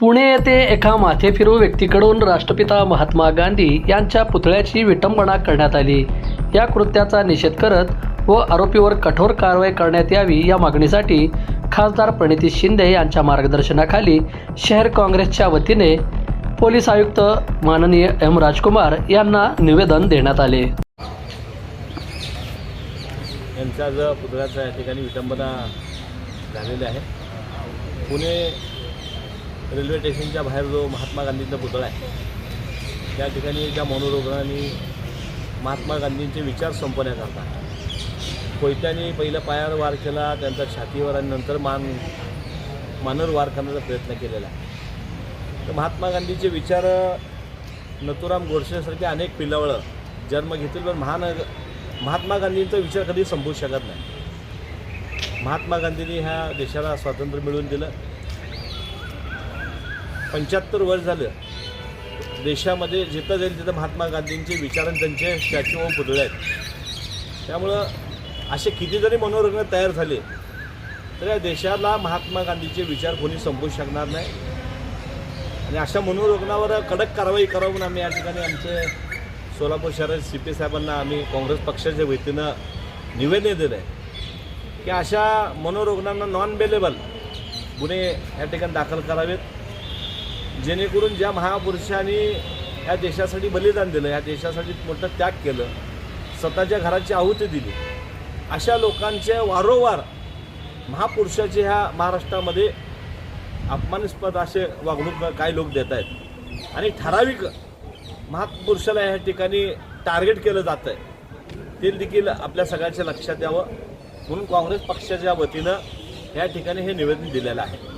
पुणे येथे एका माथेफिरू व्यक्तीकडून राष्ट्रपिता महात्मा गांधी यांच्या पुतळ्याची विटंबना करण्यात आली. या कृत्याचा निषेध करत व आरोपीवर कठोर कारवाई करण्यात यावी या मागणीसाठी खासदार प्रणिती शिंदे यांच्या मार्गदर्शनाखाली शहर काँग्रेसच्या वतीने पोलीस आयुक्त माननीय एम राजकुमार यांना निवेदन देण्यात आले. यांचा आज या ठिकाणी विटंबना झालेली आहे. पुणे रेल्वे स्टेशनच्या बाहेर जो महात्मा गांधींचा पुतळा आहे त्या ठिकाणी त्या मनोरुग्णांनी महात्मा गांधींचे विचार संपवण्याकरता कोयत्याने पहिल्या पायावर वार केला त्यांचा छातीवर आणि नंतर मान मानवर वार करण्याचा प्रयत्न केलेला आहे. तर महात्मा गांधीचे विचार नथुराम गोडसेसारखे अनेक पिलावळं जन्म घेतील पण महान महात्मा गांधींचा विचार कधी संपू शकत नाही. महात्मा गांधींनी ह्या देशाला स्वातंत्र्य मिळवून दिलं. पंच्याहत्तर वर्ष झालं. देशामध्ये जिथं जाईल तिथं महात्मा गांधींचे विचार त्यांचे स्टॅच्यू व पुतळे आहेत. त्यामुळं असे किती जरी मनोरुग्ण तयार झाले तर या देशाला महात्मा गांधीचे विचार कोणी संपू शकणार नाही. आणि अशा मनोरुग्णावर कडक कारवाई करावं म्हणून आम्ही या ठिकाणी आमचे सोलापूर शहरात सी पी साहेबांना आम्ही काँग्रेस पक्षाच्या वतीनं निवेदन दिलं आहे की अशा मनोरुग्णांना नॉन बेलेबल गुन्हे या ठिकाणी दाखल करावेत. जेणेकरून ज्या महापुरुषांनी या देशासाठी बलिदान दिलं या देशासाठी मोठं त्याग केलं स्वतःच्या घराची आहुती दिली अशा लोकांचे वारंवार महापुरुषाचे ह्या महाराष्ट्रामध्ये अपमानास्पद असे वागणूक काही लोक देत आहेत. आणि ठराविक महापुरुषाला या ठिकाणी टार्गेट केलं जातं आहे. ते देखील आपल्या सगळ्यांच्या लक्षात यावं. म्हणून काँग्रेस पक्षाच्या वतीनं या ठिकाणी हे निवेदन दिलेलं आहे.